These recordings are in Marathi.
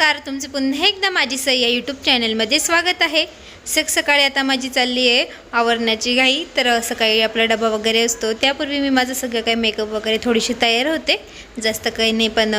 नमस्कार. तुमचे पुन्हा एकदा माझी सय्या यूट्यूब चॅनलमध्ये स्वागत आहे. सक सकाळी आता माझी चालली आहे आवरण्याची घाई तर सकाळी आपला डबा वगैरे असतो. त्यापूर्वी मी माझं सगळं काही मेकअप वगैरे थोडीशी तयार होते. जास्त काही नाही पण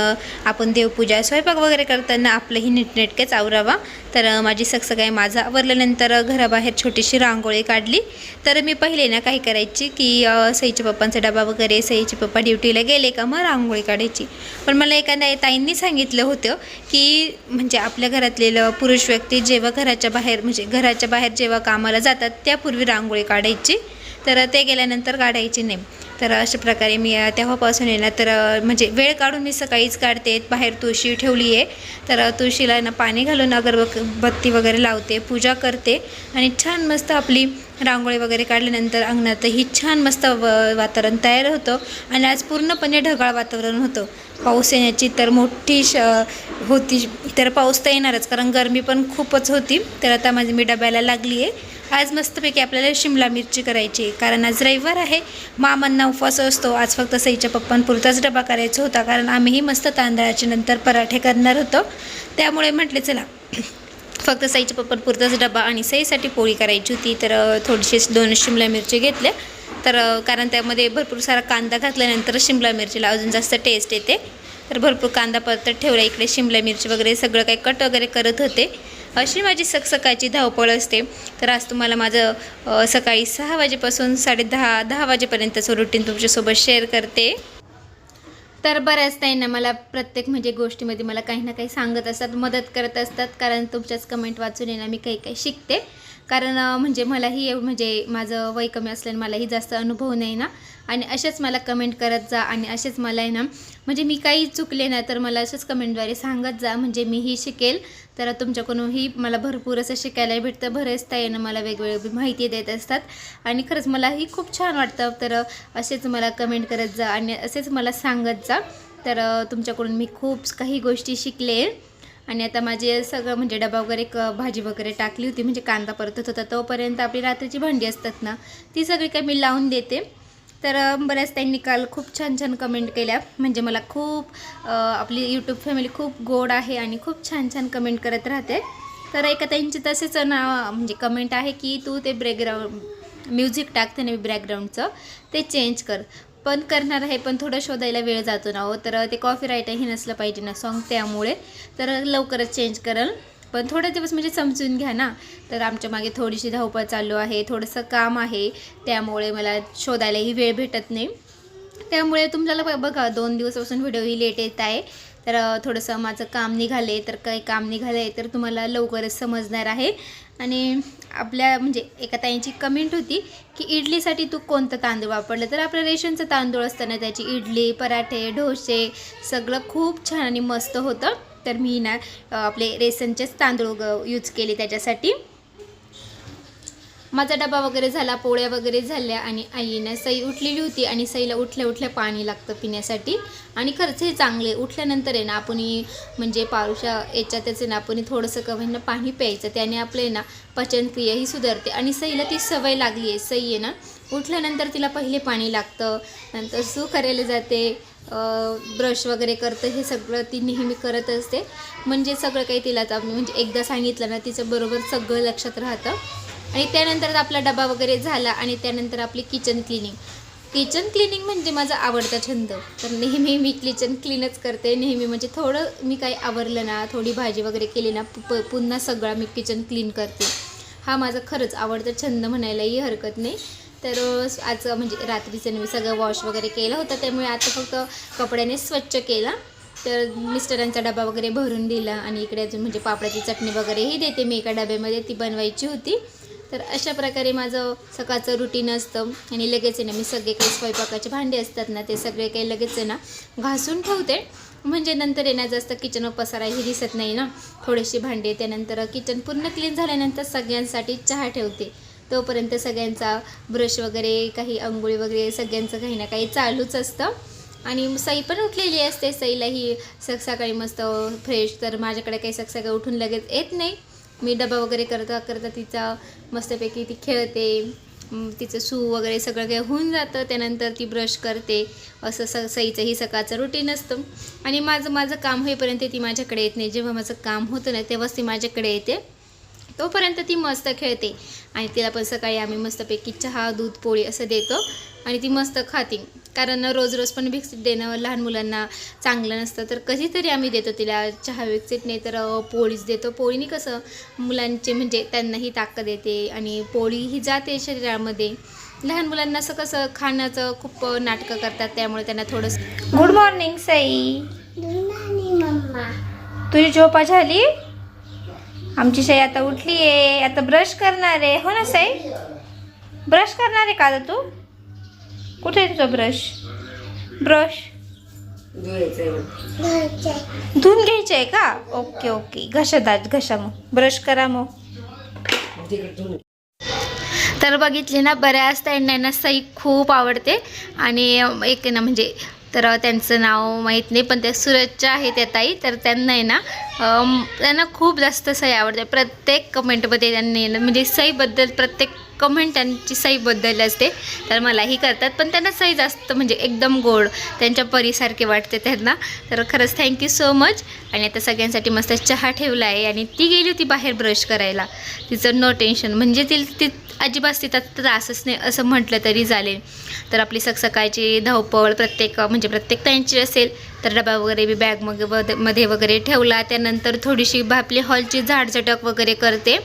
आपण देवपूजा स्वयंपाक वगैरे करताना आपलंही नीटनेटकेच आवरावा. तर माझी सक सकाळी माझं आवरल्यानंतर घराबाहेर छोटीशी रांगोळी काढली. तर मी पहिले ना काही करायची की सईच्या पप्पांचा डबा वगैरे सईचे पप्पा ड्युटीला गेले का मग रांगोळी काढायची. पण मला एखाद्या ताईंनी सांगितलं होतं की म्हणजे आपल्या घरातले पुरुष व्यक्ती जेव्हा घराच्या बाहेर म्हणजे घराच्या बाहेर जेव्हा कामाला जातात त्यापूर्वी रांगोळी काढायची. तर ते गेल्यानंतर काढायची नाही. तर अशा प्रकारे मी तेव्हापासून आहे ना तर म्हणजे वेळ काढून मी सकाळीच काढते बाहेर तुळशी ठेवली आहे. तर तुळशीला ना पाणी घालून अगरबक बत्ती वगैरे लावते पूजा करते आणि छान मस्त आपली रांगोळी वगैरे काढल्यानंतर अंगणातही छान मस्त व वातावरण तयार होतं आणि आज पूर्णपणे ढगाळ वातावरण होतं. पाऊस येण्याची तर मोठी श होती तर पाऊस तर येणारच कारण गरमी पण खूपच होती. तर आता माझी मी डब्याला लागली आहे. आज मस्तपैकी आपल्याला शिमला मिरची करायची कारण आज रविवार आहे. मामांना उपवास असतो. आज फक्त सईच्या पप्पांपुरताच डबा करायचा होता. कारण आम्हीही मस्त तांदळाचे नंतर पराठे करणार होतो. त्यामुळे म्हटले चला. फक्त सईच्या पप्पांपुरताच डबा आणि सईसाठी पोळी करायची होती. तर थोडीशी दोन शिमला मिरची घेतल्या. तर कारण त्यामध्ये भरपूर सारा कांदा घातल्यानंतर शिमला मिरचीला अजून जास्त टेस्ट येते. तर भरपूर कांदा परतत ठेवला. इकडे शिमला मिरची वगैरे सगळं काही कट वगैरे करत होते. अशी माझी सक सकाळची धावपळ असते. तर आज तुम्हाला माझं सकाळी सहा वाजेपासून साडे दहा दहा वाजेपर्यंतचं रुटीन तुमच्यासोबत शेअर करते. तर बऱ्याच ताईंना मला प्रत्येक म्हणजे गोष्टीमध्ये मला काही ना काही सांगत असतात मदत करत असतात. कारण तुमच्याच कमेंट वाचून येणं ना मी काही काही शिकते. कारण म्हणजे मलाही म्हणजे माझं वय कमी असल्याने मलाही जास्त अनुभव नाही ना. आणि असेच मला कमेंट करत जा आणि असेच मला आहे ना म्हणजे मी काही चुकले ना तर मला असेच कमेंटद्वारे सांगत जा म्हणजे मीही शिकेल. तर तुमच्याकडूनही मला भरपूर असं शिकायला भेटतं बरेच येणं मला वेगवेगळी माहिती देत असतात. आणि खरंच मलाही खूप छान वाटतं तर असेच मला कमेंट करत जा आणि असेच मला सांगत जा. तर तुमच्याकडून मी खूप काही गोष्टी शिकले. आणि आता माझे सगळं म्हणजे डबा वगैरे क भाजी वगैरे टाकली होती म्हणजे कांदा परतत होता तोपर्यंत आपली रात्रीची भांडी असतात ना ती सगळी काही मी लावून देते. तर बऱ्याच त्यांनी काल खूप छान छान कमेंट केल्या. म्हणजे मला खूप आपली यूट्यूब फॅमिली खूप गोड आहे आणि खूप छान छान कमेंट करत राहते. तर एका त्यांची तसेच नाव म्हणजे कमेंट आहे की तू ते ब्रेकग्राऊंड म्युझिक टाकते ना बॅकग्राऊंडचं ते चेंज कर. पण करणार आहे पण थोडं शोधायला वेळ जातो ना हो. तर ते कॉपीराईटही नसलं पाहिजे ना सॉन्ग त्यामुळे. तर लवकरच चेंज करल. पण थोडे दिवस म्हणजे समजून घ्या ना. तर आमच्या मागे थोडीशी धावपळ चालू आहे थोडंसं काम आहे. त्यामुळे मला शोधायलाही वेळ भेटत नाही. त्यामुळे तुम्हाला बघा दोन दिवसापासून व्हिडिओही लेट येत आहे. तर थोडंसं माझं काम निघाले तर काही काम निघाले तर तुम्हाला लवकरच समजणार आहे. आणि आपल्या म्हणजे एका ताईंची कमेंट होती की इडलीसाठी तू कोणतं तांदूळ वापरलं? तर आपलं रेशनचं तांदूळ असताना त्याची इडली पराठे डोसे सगळं खूप छान आणि मस्त होतं. तर मी ना आपले रेसनचेच तांदूळ यूज केले त्याच्यासाठी. माझा डबा वगैरे झाला पोळ्या वगैरे झाल्या आणि आईनं सई उठलेली होती आणि सईला उठल्या उठल्या पाणी लागतं पिण्यासाठी. आणि खरंच हे चांगले उठल्यानंतर आहे ना आपण म्हणजे पारुषा याच्यातच आहे ना आपण थोडंसं कव्यांना पाणी प्यायचं. त्याने आपलं ना पचनक्रिया ही सुधारते. आणि सईला ती सवय लागली आहे. सई आहे ना उठल्यानंतर तिला पहिले पाणी लागतं नंतर सू करायला जाते. ब्रश वगैरे करतं हे सगळं ती नेहमी करत असते. म्हणजे सगळं काही तिला आता म्हणजे एकदा सांगितलं ना तिचं बरोबर सगळं लक्षात राहतं. आणि त्यानंतर आपला डबा वगैरे झाला आणि त्यानंतर आपली किचन क्लिनिंग किचन क्लिनिंग म्हणजे माझा आवडता छंद. तर नेहमी मी किचन क्लीनच करते. नेहमी म्हणजे थोडं मी काही आवरलं ना थोडी भाजी वगैरे केली ना प- पुन्हा सगळा मी किचन क्लीन करते. हा माझा खरंच आवडता छंद म्हणायलाही हरकत नाही. तर आज म्हणजे रात्रीचं मी सगळं वॉश वगैरे केलं होतं त्यामुळे आता फक्त कपड्याने स्वच्छ केला. तर मिस्टरांचा डबा वगैरे भरून दिला आणि इकडे अजून म्हणजे पापडाची चटणी वगैरेही देते मी एका डब्यामध्ये ती बनवायची होती. तर अशा प्रकारे माझं सकाळचं रुटीन असतं आणि लगेच आहे ना मी सगळे काही स्वयंपाकाचे भांडे असतात ना ते सगळे काही लगेच आहे ना घासून ठेवते. म्हणजे नंतर येण्या जास्त किचन पसाराही दिसत नाही ना थोडीशी भांडे त्यानंतर किचन पूर्ण क्लीन झाल्यानंतर सगळ्यांसाठी चहा ठेवते. तोपर्यंत सगळ्यांचा ब्रश वगैरे काही अंघोळी वगैरे सगळ्यांचं काही ना काही चालूच असतं. आणि सई पण उठलेली असते. सईलाही सक सकाळी मस्त फ्रेश तर माझ्याकडे काही सकाळी उठून लगेच येत नाही. मी डबा वगैरे करता करता तिचा मस्तपैकी ती खेळते. तिचं सू वगैरे सगळं काही होऊन जातं. त्यानंतर ती ब्रश करते. असं स सईचंही सकाळचं रुटीन असतं. आणि माझं माझं काम होईपर्यंत ती माझ्याकडे येत नाही. जेव्हा माझं काम होतं ना तेव्हाच ती माझ्याकडे येते. तोपर्यंत ती मस्त खेळते. आणि तिला पण सकाळी आम्ही मस्तपैकी चहा दूध पोळी असं देतो. आणि ती मस्त खाते. कारण रोज रोज पण बिस्किट देणं लहान मुलांना चांगलं नसतं. तर कधीतरी आम्ही देतो तिला चहा बिस्किट नाही तर पोळीच देतो. पोळीने कसं मुलांचे म्हणजे त्यांनाही ताकद येते. आणि पोळी ही जाते शरीरामध्ये. लहान मुलांना असं कसं खाण्याचं खूप नाटकं करतात. त्यामुळे त्यांना थोडंसं गुड मॉर्निंग साई तुझी झोपा झाली? आमची साई आता उठली आहे. आता ब्रश करणार आहे. हो ना साई? ब्रश करणार आहे का आता तू? कुठे आहे तुझा ब्रश ब्रश धुवून घ्यायचं आहे का? ओके ओके घशा दात घशा मग. ब्रश करा मग. तर बघितले ना बऱ्याच त्यांना सई खूप आवडते. आणि एक ना म्हणजे तर त्यांचं नाव माहीत नाही पण त्या सूरजच्या आहेत त्या ताई. तर त्यांना आहे ना त्यांना खूप जास्त सई आवडते प्रत्येक कमेंटमध्ये त्यांनी म्हणजे सईबद्दल प्रत्येक कमेंट त्यांची सईबद्दल असते. तर मलाही करतात. पण त्यांना सई जास्त म्हणजे एकदम गोड त्यांच्या परीसारखे वाटते त्यांना. तर खरंच थँक्यू सो मच आणि आता सगळ्यांसाठी मस्त चहा ठेवला आहे आणि ती गेली होती बाहेर ब्रश करायला. तिचं नो टेन्शन म्हणजे ती ती अजिबात तिथं त्रासच नाही असं म्हटलं तरी चालेल. तर आपली सकाळची धावपळ प्रत्येक म्हणजे प्रत्येक त्यांची असेल. तर डबा वगैरे मी बॅग मग मध्ये वगैरे ठेवला. त्यानंतर थोडीशी आपली हॉलची झाडझटक वगैरे करते.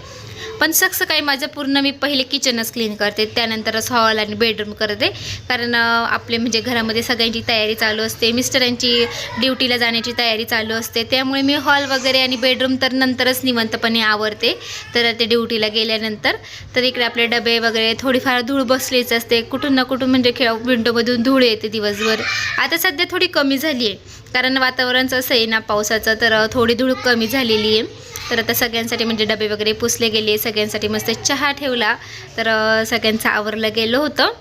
पण सकाळी माझं पूर्ण मी पहिले किचनच क्लीन करते. त्यानंतरच हॉल आणि बेडरूम करते. कारण आपले म्हणजे घरामध्ये सगळ्यांची तयारी चालू असते. मिस्टरांची ड्युटीला जाण्याची तयारी चालू असते. त्यामुळे मी हॉल वगैरे आणि बेडरूम तर नंतरच निवंतपणे आवरते. तर ते ड्युटीला गेल्यानंतर तर इकडे आपले डबे वगैरे थोडीफार धूळ बसलीच असते. कुठून ना कुठून म्हणजे खेळ विंडोमधून धूळ येते दिवसभर. आता सध्या थोडी कमी झाली आहे कारण वातावरणच असं आहे ना पावसाचं तर थोडी धूळ कमी झालेली आहे. तर आता सगळ्यांसाठी म्हणजे डबे वगैरे पुसले गेले सगळ्यांसाठी मस्त चहा ठेवला तर सगळ्यांचं आवरलं गेलं होतं.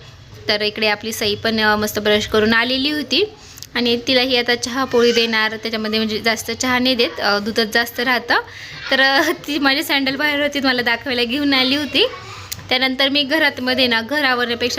तर इकडे आपली सई पण मस्त ब्रश करून आलेली होती. आणि तिलाही आता चहा पोळी देणार त्याच्यामध्ये म्हणजे जास्त चहा नाही देत अ, जास्त राहतं. तर ती माझी सँडल बाहेर होती मला दाखवायला घेऊन आली होती. त्यानंतर मी घरातमध्ये ना घर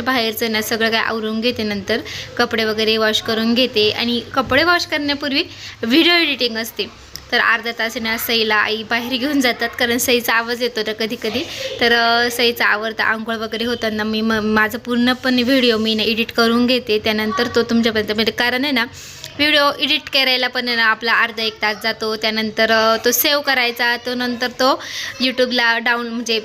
बाहेरचं ना सगळं काय आवरून घेते नंतर. कपडे वगैरे वॉश करून घेते आणि कपडे वॉश करण्यापूर्वी व्हिडिओ एडिटिंग असते. तर अर्धा तास सईला आई बाहेर घेऊन जातात कारण सईचा आवाज येतो ना कधी कधी. तर सईचा आवडता आंघोळ वगैरे होताना मी म माझं पूर्णपणे व्हिडिओ मी ना एडिट करून घेते. त्यानंतर तो तुमच्यापर्यंत म्हणजे कारण आहे ना व्हिडिओ एडिट करायला पण आहे ना आपला अर्धा एक तास जातो. त्यानंतर तो सेव्ह करायचा तो नंतर तो यूट्यूबला डाऊन म्हणजे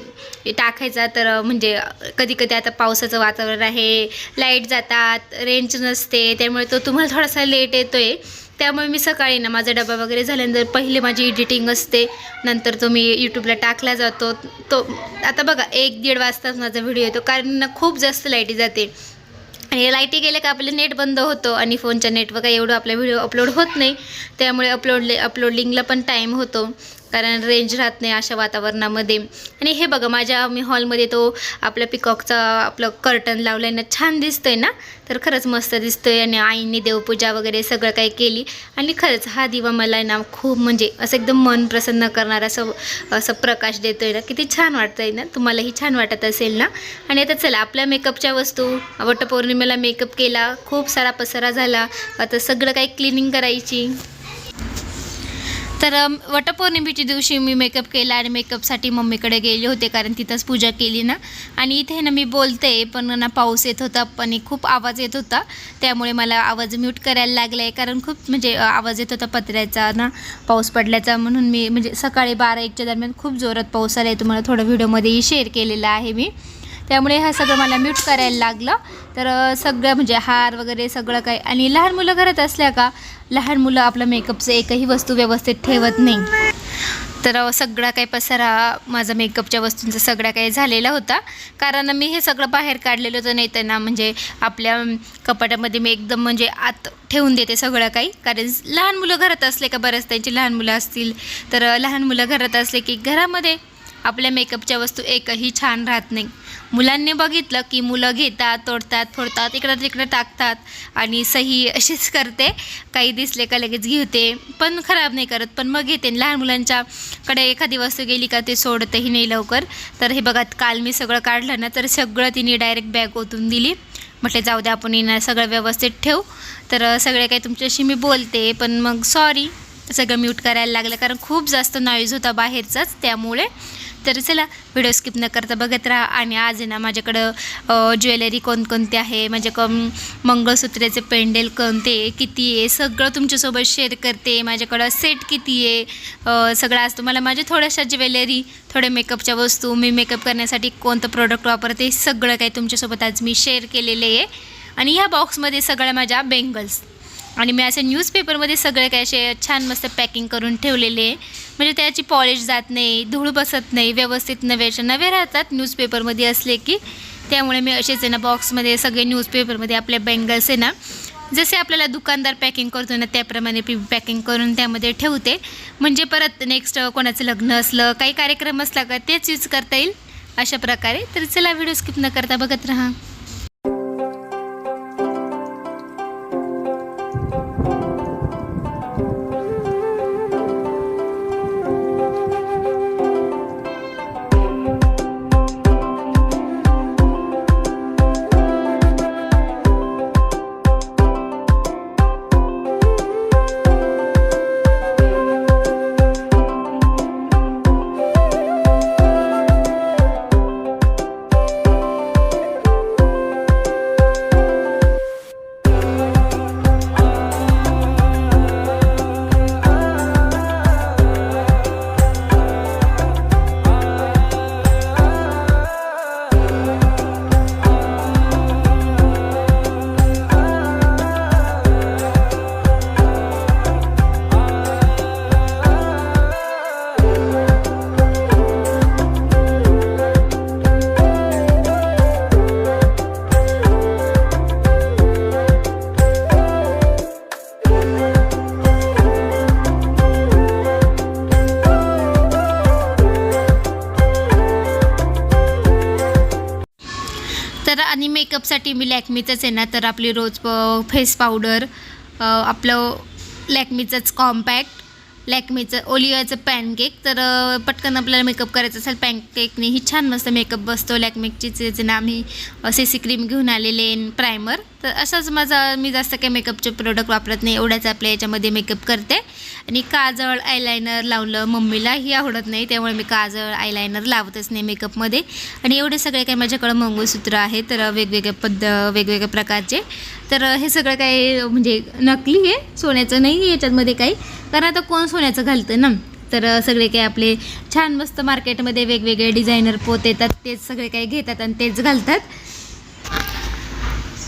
टाकायचा. तर म्हणजे कधी कधी आता पावसाचं वातावरण आहे लाइट जातात रेंज नसते त्यामुळे तो तुम्हाला थोडासा लेट येतो आहे त्यामुळे मी सकाळी ना माझा डबा वगैरे झाल्यानंतर पहिले माझी एडिटिंग असते नंतर तो मी यूट्यूबला टाकला जातो. तो आता बघा एक दीड वाजताच माझा व्हिडिओ येतो कारण ना खूप जास्त लाईटी जाते. आणि लाईटी गेल्या का आपलं नेट बंद होतो आणि फोनच्या नेटवर काही एवढं आपला व्हिडिओ अपलोड होत नाही. त्यामुळे अपलोड अपलोडिंगला पण टाईम होतो. कारण रेंज राहत नाही अशा वातावरणामध्ये. आणि हे बघा माझ्या मी हॉलमध्ये तो आपल्या पिकॉकचा आपलं कर्टन लावलं आहे ना छान दिसतोय ना? तर खरंच मस्त दिसतोय आणि आईने देवपूजा वगैरे सगळं काही केली. आणि खरंच हा दिवा मला आहे ना खूप म्हणजे असं एकदम मन प्रसन्न करणारा असं असं प्रकाश देतोय ना. किती छान वाटतंय ना? तुम्हालाही छान वाटत असेल ना? आणि आता चला आपल्या मेकअपच्या वस्तू वटपौर्णिमेला मेकअप केला खूप सारा पसारा झाला. आता सगळं काही क्लिनिंग करायची. तर वटपौर्णिमेच्या दिवशी मी मेकअप केला आणि मेकअपसाठी मम्मीकडे गेले होते कारण तिथंच पूजा केली ना. आणि इथे ना मी बोलते पण ना पाऊस येत होता पण खूप आवाज येत होता. त्यामुळे मला आवाज म्यूट करायला लागला आहे कारण खूप म्हणजे आवाज येत होता पत्र्याचा ना पाऊस पडल्याचा. म्हणून मी म्हणजे सकाळी बारा एकच्या दरम्यान खूप जोरात पाऊस आला आहे तुम्हाला थोडं व्हिडिओमध्येही शेअर केलेला आहे मी. त्यामुळे हा सगळं मला म्यूट करायला लागलं. तर सगळं म्हणजे हार वगैरे सगळं काही. आणि लहान मुलं घरात असल्या का लहान मुलं आपलं मेकअपचं एकही वस्तू व्यवस्थित ठेवत नाही. तर सगळा काही पसारा माझा मेकअपच्या वस्तूंचा सगळा काही झालेला होता. कारण मी हे सगळं बाहेर काढलेलं होतं नाही त्यांना म्हणजे आपल्या कपाटामध्ये मी एकदम म्हणजे आत ठेवून देते सगळं काही. कारण लहान मुलं घरात असले का बरंच त्यांची लहान मुलं असतील. तर लहान मुलं घरात असले की घरामध्ये आपल्या मेकअपच्या वस्तू एकही छान राहत नाही. मुलांनी बघितलं की मुलं घेतात तोडतात फोडतात इकडं तिकडं टाकतात आणि सही अशीच करते. काही दिसले का लगेच घेते पण खराब नाही करत. पण मग घेते. लहान मुलांच्याकडे एखादी वस्तू गेली का ते सोडतही नाही लवकर. तर हे बघा काल मी सगळं काढलं ना तर सगळं तिने डायरेक्ट बॅग ओतून दिली. म्हटले जाऊ द्या आपण येणार. सगळं व्यवस्थित ठेवू. तर सगळे काही तुमच्याशी मी बोलते पण मग सॉरी सगळं म्यूट करायला लागलं कारण खूप जास्त नॉईज होता बाहेरचाच त्यामुळे तर चला व्हिडिओ स्किप न करता बघत राहा. आणि आज आहे ना माझ्याकडं ज्वेलरी कोणकोणती आहे म्हणजे कम मंगळसूत्रेचे पेंडेल कोणते किती आहे सगळं तुमच्यासोबत शेअर करते. माझ्याकडं सेट किती आहे सगळं आज तुम्हाला माझ्या थोड्याशा ज्वेलरी थोड्या मेकअपच्या वस्तू मी मेकअप करण्यासाठी कोणतं प्रोडक्ट वापरते सगळं काही तुमच्यासोबत आज मी शेअर केलेले आहे. आणि ह्या बॉक्समध्ये सगळ्या माझ्या बेंगल्स आणि मी असे न्यूजपेपरमध्ये सगळे काय असे छान मस्त पॅकिंग करून ठेवलेले आहे. म्हणजे त्याची पॉलिश जात नाही धूळ बसत नाही व्यवस्थित नव्याच्या नवे राहतात न्यूजपेपरमध्ये असले की. त्यामुळे मी असेच आहे ना बॉक्समध्ये सगळे न्यूजपेपरमध्ये आपल्या बँगल्स आहे ना. जसे आपल्याला दुकानदार पॅकिंग करतो ना त्याप्रमाणे पी पॅकिंग करून त्यामध्ये ठेवते. म्हणजे परत नेक्स्ट कोणाचं लग्न असलं काही कार्यक्रम असला का तेच यूज करता येईल. अशा प्रकारे. तर चला व्हिडिओ स्किप न करता बघत राहा. मेकअपसाठी मी लॅकमीचंच आहे ना तर आपली रोज फेस पावडर आपलं लॅकमीचंच कॉम्पॅक्ट लॅकमेचं ओलियाचं पॅनकेक. तर पटकन आपल्याला मेकअप करायचं असेल पॅनकेकने. ही छान मस्त मेकअप बसतो लॅक्मिकचीच ना मी सी सी क्रीम घेऊन आलेले प्रायमर तर असंच माझा मी जास्त काही मेकअपचे प्रोडक्ट वापरत नाही एवढ्याच आपल्या याच्यामध्ये मेकअप करते. आणि काजळ आयलायनर लावलं मम्मीलाही आवडत नाही त्यामुळे मी काजळ आयलायनर लावतच नाही मेकअपमध्ये. आणि एवढे सगळे काही माझ्याकडं मंगळसूत्र आहे तर वेगवेगळ्या पद्ध वेगवेगळ्या प्रकारचे. तर हे सगळं काही म्हणजे नकली आहे सोन्याचं नाही याच्यामध्ये काही. कारण आता कोण सोन्याचं घालतं ना? तर सगळे काही आपले छान मस्त मार्केटमध्ये वेगवेगळे डिझायनर पोत येतात तेच सगळे काही घेतात आणि तेच घालतात.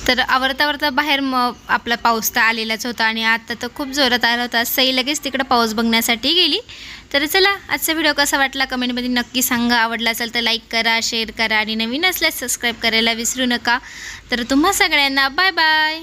तर आवरता आवरता बाहेर मग आपला पाऊस तर आलेलाच होता आणि आता तर खूप जोरात आला होता. सई लगेच तिकडं पाऊस बघण्यासाठी गेली. तर चला आजचा व्हिडिओ कसा वाटला कमेंटमध्ये नक्की सांगा. आवडला असेल तर लाईक करा शेअर करा आणि नवीन असल्यास सबस्क्राईब करायला विसरू नका. तर तुम्हा सगळ्यांना बाय बाय.